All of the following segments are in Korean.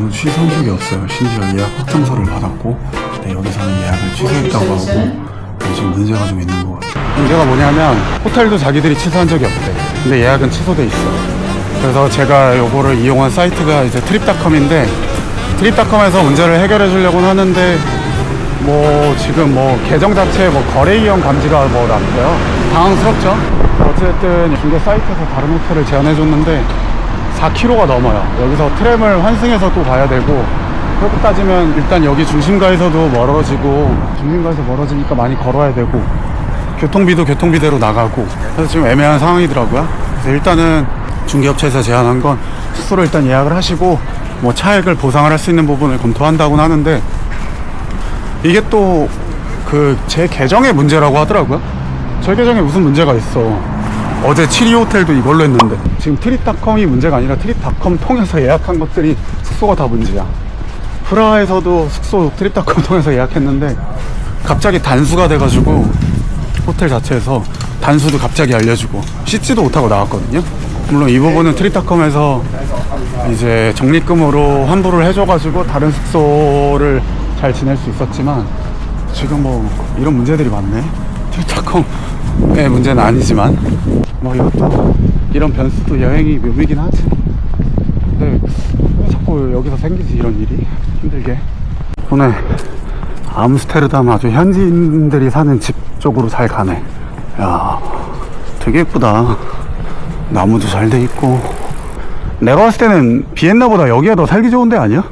저는 취소한 적이 없어요. 심지어 예약 확정서를 받았고 네, 여기서는 예약을 취소했다고 하고 네, 지금 문제가 좀 있는 것 같아요. 문제가 뭐냐면 호텔도 자기들이 취소한 적이 없대. 근데 예약은 취소돼 있어. 그래서 제가 요거를 이용한 사이트가 이제 트립닷컴인데 트립닷컴에서 문제를 해결해 주려고는 하는데 뭐 지금 뭐 계정 자체에 뭐 거래 이용 감지가 뭐 났대요. 당황스럽죠. 어쨌든 중개 사이트에서 다른 호텔을 제안해 줬는데 4km가 넘어요. 여기서 트램을 환승해서 또 가야 되고 그렇게 따지면 일단 여기 중심가에서도 멀어지고 중심가에서 멀어지니까 많이 걸어야 되고 교통비도 교통비대로 나가고 그래서 지금 애매한 상황이더라고요. 그래서 일단은 중개업체에서 제안한 건 숙소를 일단 예약을 하시고 뭐 차액을 보상을 할 수 있는 부분을 검토한다고는 하는데 이게 또 그 제 계정의 문제라고 하더라고요. 제 계정에 무슨 문제가 있어. 어제 7위 호텔도 이걸로 했는데 지금 트립닷컴이 문제가 아니라 트립닷컴 통해서 예약한 것들이 숙소가 다 문제야. 프라하에서도 숙소 트립닷컴 통해서 예약했는데 갑자기 단수가 돼가지고 호텔 자체에서 단수도 갑자기 알려주고 씻지도 못하고 나왔거든요. 물론 이 부분은 트립닷컴에서 이제 적립금으로 환불을 해줘가지고 다른 숙소를 잘 지낼 수 있었지만 지금 뭐 이런 문제들이 많네. 트위터컴의 문제는 아니지만 뭐 이것도 이런 변수도 여행이 묘미긴 하지. 근데 왜 자꾸 여기서 생기지 이런 일이 힘들게. 오늘 암스테르담 아주 현지인들이 사는 집 쪽으로 잘 가네. 야, 되게 예쁘다. 나무도 잘 돼 있고. 내가 봤을 때는 비엔나보다 여기가 더 살기 좋은 데 아니야?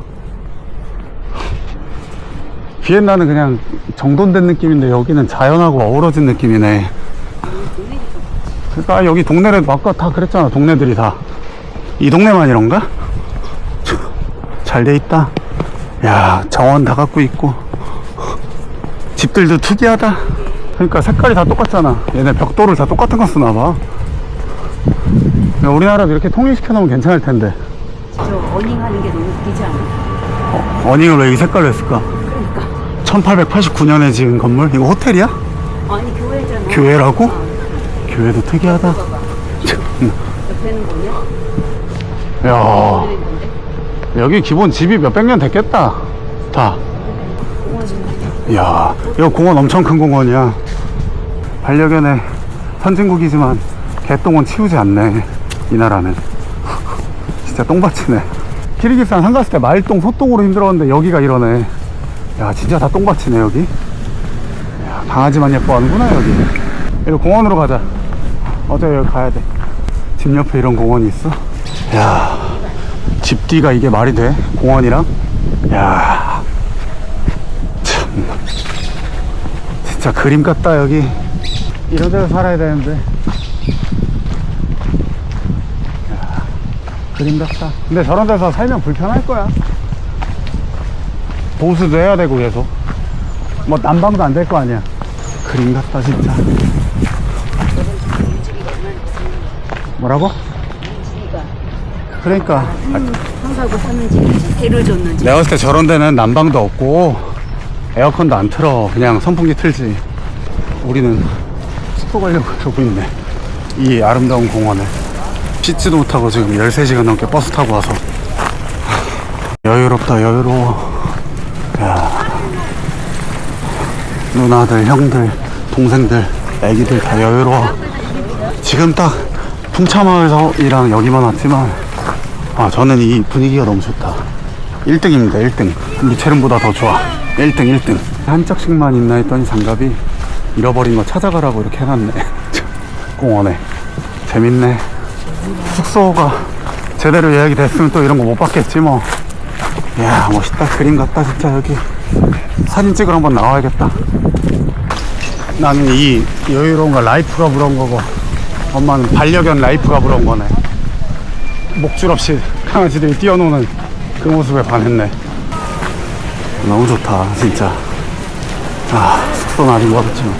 비엔나는 그냥 정돈된 느낌인데 여기는 자연하고 어우러진 느낌이네. 그러니까 여기 동네를 아까 다 그랬잖아. 동네들이 다. 이 동네만 이런가? 잘 돼 있다. 야, 정원 다 갖고 있고. 집들도 특이하다. 그러니까 색깔이 다 똑같잖아. 얘네 벽돌을 다 똑같은 거 쓰나 봐. 야, 우리나라도 이렇게 통일시켜 놓으면 괜찮을 텐데. 저 어닝 하는 게 너무 웃기지 않아? 어, 어닝을 왜 이 색깔로 했을까? 그러니까 1889년에 지은 건물? 이거 호텔이야? 아니 교회잖아 교회라고? 어, 교회도 특이하다. 야? 여기 기본 집이 몇백 년 됐겠다. 다. 야, 이거 공원 엄청 큰 공원이야. 반려견의 선진국이지만 개똥은 치우지 않네. 이 나라는. 진짜 똥밭이네. 키르기스탄 한 갔을 때 말똥, 소똥으로 힘들었는데 여기가 이러네. 야, 진짜 다 똥밭이네, 여기. 야, 강아지만 예뻐하는구나, 여기. 여기 공원으로 가자. 어제 여기 가야 돼. 집 옆에 이런 공원이 있어? 야, 집 뒤가 이게 말이 돼? 공원이랑? 야, 참. 진짜 그림 같다 여기 이런 데서 살아야 되는데 야, 그림 같다 근데 저런 데서 살면 불편할 거야 보수도 해야 되고 계속 뭐 난방도 안 될 거 아니야 그림 같다 진짜 뭐라고? 지가 그러니까. 한가구 사는지 대를 줬는지 내가 봤을 때 저런 데는 난방도 없고 에어컨도 안 틀어. 그냥 선풍기 틀지. 우리는 숙소 가려고 그러고 있네. 이 아름다운 공원에. 씻지도 못하고 지금 13시간 넘게 버스 타고 와서. 여유롭다 여유로워. 야. 누나들 형들 동생들 애기들 다 여유로워. 지금 딱 풍차마을이랑 여기만 왔지만 아 저는 이 분위기가 너무 좋다. 1등입니다 1등. 미체름보다 더 좋아. 1등 1등. 한 짝씩만 있나 했더니 장갑이 잃어버린 거 찾아가라고 이렇게 해놨네. 공원에. 재밌네. 숙소가 제대로 예약이 됐으면 또 이런 거못 받겠지 뭐. 이야 멋있다. 그림 같다 진짜 여기. 사진 찍으러 한번 나와야겠다. 나는 이 여유로운 거 라이프가 부러운 거고 엄마는 반려견 라이프가 부러운 거네 목줄 없이 강아지들이 뛰어노는 그 모습에 반했네. 너무 좋다, 진짜. 아, 숙소는 아직 멀었지만.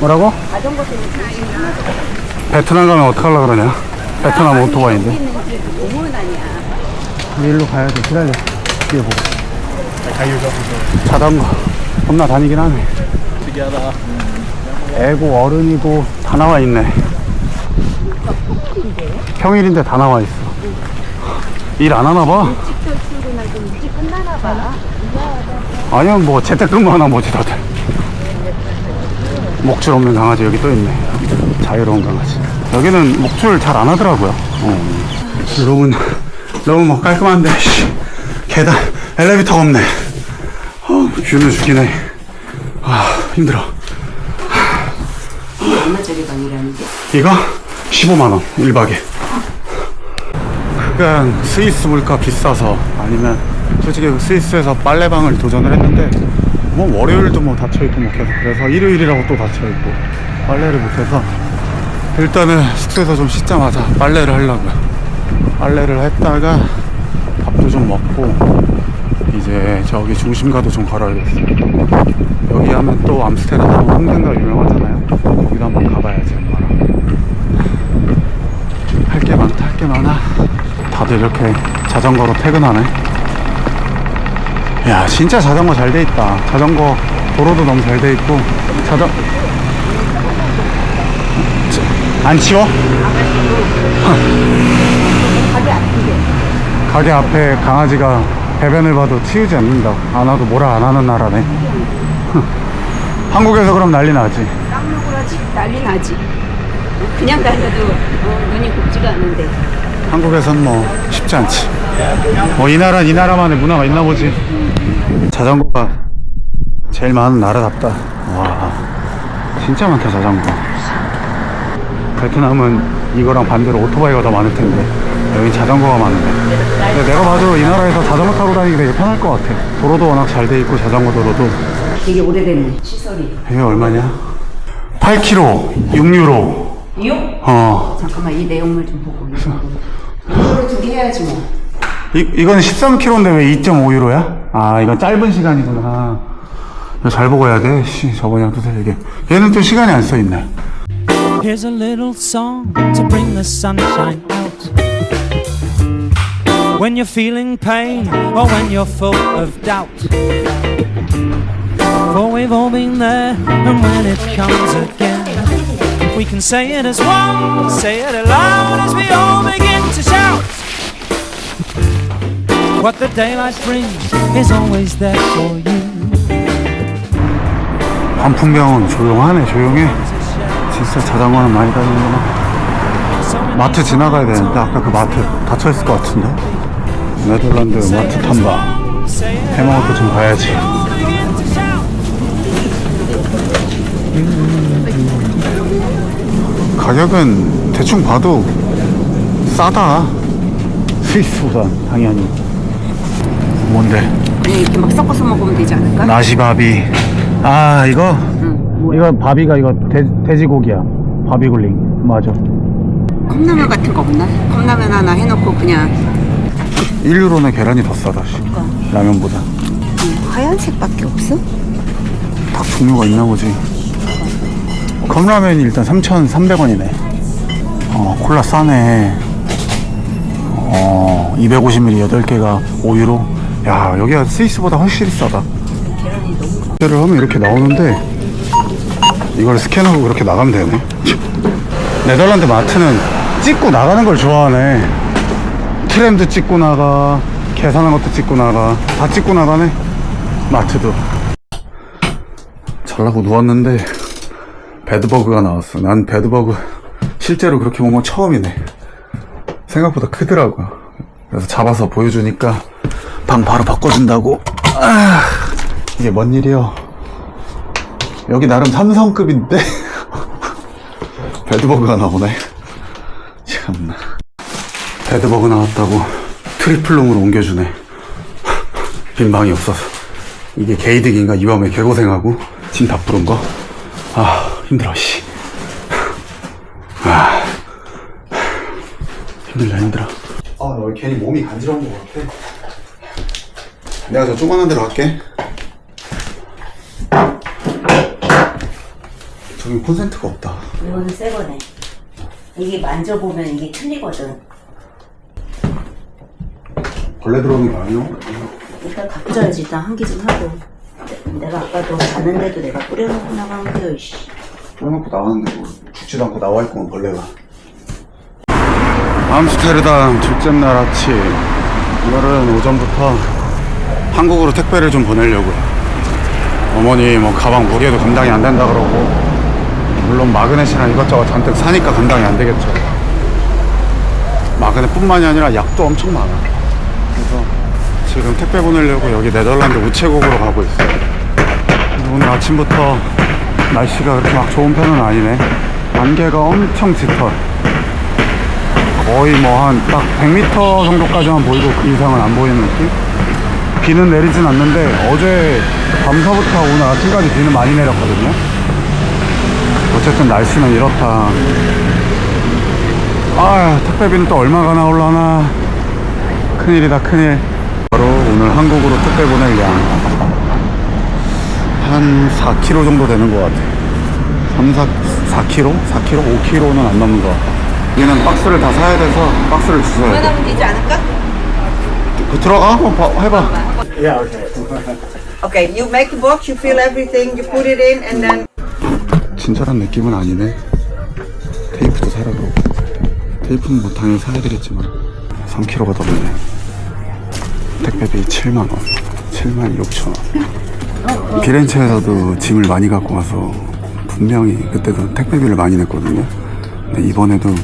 뭐라고? 베트남 가면 어떡하려고 그러냐? 베트남 오토바이인데. 아니야 일로 가야 돼. 기다려. 뒤에 보고. 자전거. 겁나 다니긴 하네. 특이하다. 애고 어른이고 다 나와 있네. 평일인데 다 나와 있어. 일 안 하나 봐. 아니면 뭐 재택근무 하나 뭐지 다들 목줄 없는 강아지 여기 또 있네 자유로운 강아지 여기는 목줄 잘 안 하더라고요 어. 너무 너무 뭐 깔끔한데 씨. 계단 엘리베이터가 없네 어, 뷰는 죽긴 해아 힘들어 이게 얼마짜리 방이라는 게? 이거 15만원 1박에 그냥 스위스 물가 비싸서 아니면 솔직히 그 스위스에서 빨래방을 도전을 했는데 뭐 월요일도 뭐 닫혀있고 뭐 계속 그래서 일요일이라고 또 닫혀있고 빨래를 못해서 일단은 숙소에서 좀 씻자마자 빨래를 하려고요 빨래를 했다가 밥도 좀 먹고 이제 저기 중심가도 좀 걸어야겠어요 여기 하면 또 암스테르담 홍대가 유명하잖아요. 거기도 한번 가봐야지 할 게 많다 할 게 많아. 다들 이렇게 자전거로 퇴근하네. 야 진짜 자전거 잘 돼 있다. 자전거 도로도 너무 잘 돼 있고. 자전 저- 안 치워? 가게 앞에 강아지가 배변을 봐도 치우지 않는다 안 와도 뭐라 안 하는 나라네 한국에서 그럼 난리 나지 깜놀하지 난리 나지. 그냥 다녀도 어, 눈이 곱지가 않는데. 한국에선 뭐 쉽지 않지. 뭐 이 나라 이 나라만의 문화가 있나 보지. 자전거가 제일 많은 나라답다. 와, 진짜 많다 자전거. 베트남은 이거랑 반대로 오토바이가 더 많을 텐데 여기 자전거가 많은데. 근데 내가 봐도 이 나라에서 자전거 타고 다니기 되게 편할 것 같아. 도로도 워낙 잘 돼 있고 자전거 도로도. 되게 오래됐네 시설이. 이게 얼마냐? 8kg, 6유로. 이요? 어, 잠깐만 이 내용물 좀 보고 이거로 두 개 해야지 뭐. 이, 이건 13km인데 왜 2.5유로야? 아, 이건 짧은 시간이구나. 이거 잘 보고 해야 돼. 씨, 저번이랑 또 틀리게. 얘는 또 시간이 안 써있네. Here's a little song to bring the sunshine out. When you're feeling pain or when you're full of doubt. For we've all been there, and when it comes again, we can say it as one, say it aloud as we all begin to shout. What the daylight brings is always there for you. 반풍병은 조용하네, 조용해. 진짜 자전거는 많이 다니는구나. 마트 지나가야 되는데, 아까 그 마트 닫혀 있을 것 같은데? 네덜란드 마트 탐방. 해먹을 거좀 가야지. begin to shout. 가격은 대충 봐도 싸다. 스위스보다 당연히. 뭔데? 아니 이렇게 막 섞어서 먹으면 되지 않을까? 나시바비. 아, 이거? 응. 이거 바비가 이거 돼, 돼지고기야. 바비굴링. 맞아. 컵라면 같은 거 없나? 컵라면 하나 해놓고 그냥 1유로는 계란이 더 싸다. 씨. 라면보다. 음, 하얀색밖에 없어? 닭 종류가 있나 보지. 컵라면이 일단 3,300원이네. 어, 콜라 싸네. 어, 250ml 8개가 5유로. 야, 여기가 스위스보다 훨씬 싸다. 계란이 너무 를 하면 이렇게 나오는데 이걸 스캔하고 그렇게 나가면 되네. 네덜란드 마트는 찍고 나가는 걸 좋아하네. 트램도 찍고 나가, 계산한 것도 찍고 나가, 다 찍고 나가네. 마트도. 잘라고 누웠는데 배드버그가 나왔어. 난 배드버그 실제로 그렇게 본 건 처음이네. 생각보다 크더라고. 그래서 잡아서 보여주니까 방 바로 바꿔준다고. 아, 이게 뭔 일이요? 여기 나름 삼성급인데 배드버그가 나오네. 참나. 배드버그 나왔다고 트리플룸으로 옮겨주네. 빈 방이 없어서. 이게 게이득인가 이 밤에 개고생하고 짐다 부른 거. 아 힘들어 씨. 아 힘들다 힘들어. 아너 괜히 몸이 간지러운 것 같아. 내가 저 조그만한 데로 갈게. 저기 콘센트가 없다. 이거는 새 거네. 이게 만져보면 이게 틀리거든. 벌레 들어오는 거 아니야? 일단 가꾸자야지 일단 환기 좀 하고. 내가 아까도 자는데도 내가 뿌려놓고 나가는 거야 이씨. 뿌려놓고 나왔는데 뭐 죽지도 않고 나와 있구만 벌레가. 암스테르담 둘째 날 아침. 오늘은 오전부터 한국으로 택배를 좀 보내려고요. 어머니 뭐 가방 무게도 감당이 안 된다 그러고 물론 마그넷이랑 이것저것 잔뜩 사니까 감당이 안 되겠죠. 마그넷뿐만이 아니라 약도 엄청 많아. 그래서 지금 택배 보내려고 여기 네덜란드 우체국으로 가고 있어요. 오늘 아침부터 날씨가 그렇게 막 좋은 편은 아니네. 안개가 엄청 짙어. 거의 뭐 한 딱 100m 정도까지만 보이고 그 이상은 안 보이는 느낌? 비는 내리진 않는데 어제 밤서부터 오늘 아침까지 비는 많이 내렸거든요. 어쨌든 날씨는 이렇다. 아, 택배비는 또 얼마 가 나 올라나. 큰일이다, 큰일. 바로 오늘 한국으로 택배 보낼 양. 한 4kg 정도 되는 것 같아. 3, 4, 4kg? 4kg? 5kg는 안 넘는 것 같아. 얘는 박스를 다 사야 돼서 박스를 주셔야 돼. 하면 되지 않을까? 그 들어가? 한번 봐- 해봐. Okay, you make a box, you fill everything, you put it in, and then 친절한 느낌은 아니네. 테이프도 사라 그러고. 테이프는 뭐 당연히 사야 되겠지만 3kg가 넘네. 택배비 7만 원, 7만 6천 원. 피렌체에서도 짐을 많이 갖고 와서 분명히 그때도 택배비를 많이 냈거든요. 근데 이번에도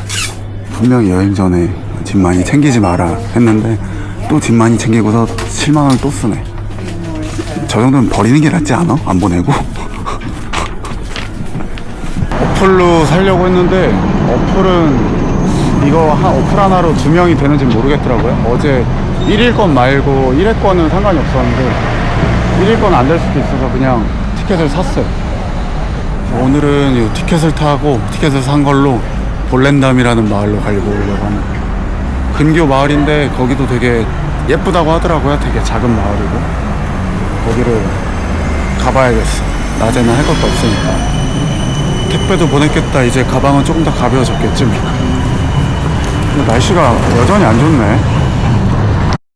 분명히 여행 전에 짐 많이 챙기지 마라 했는데 또 짐 많이 챙기고서 7만 원을 또 쓰네. 저 정도는 버리는 게 낫지 않아? 안 보내고. 어플로 살려고 했는데 어플은 이거 한 어플 하나로 두 명이 되는지 모르겠더라고요. 어제 1일권 말고 1회권은 상관이 없었는데 1일권 안 될 수도 있어서 그냥 티켓을 샀어요. 오늘은 이 티켓을 타고 티켓을 산 걸로 볼렌담이라는 마을로 가려고 합니다. 근교 마을인데 거기도 되게 예쁘다고 하더라고요. 되게 작은 마을이고 거기를 가봐야겠어. 낮에는 할 것도 없으니까. 택배도 보냈겠다. 이제 가방은 조금 더 가벼워졌겠지. 날씨가 여전히 안 좋네.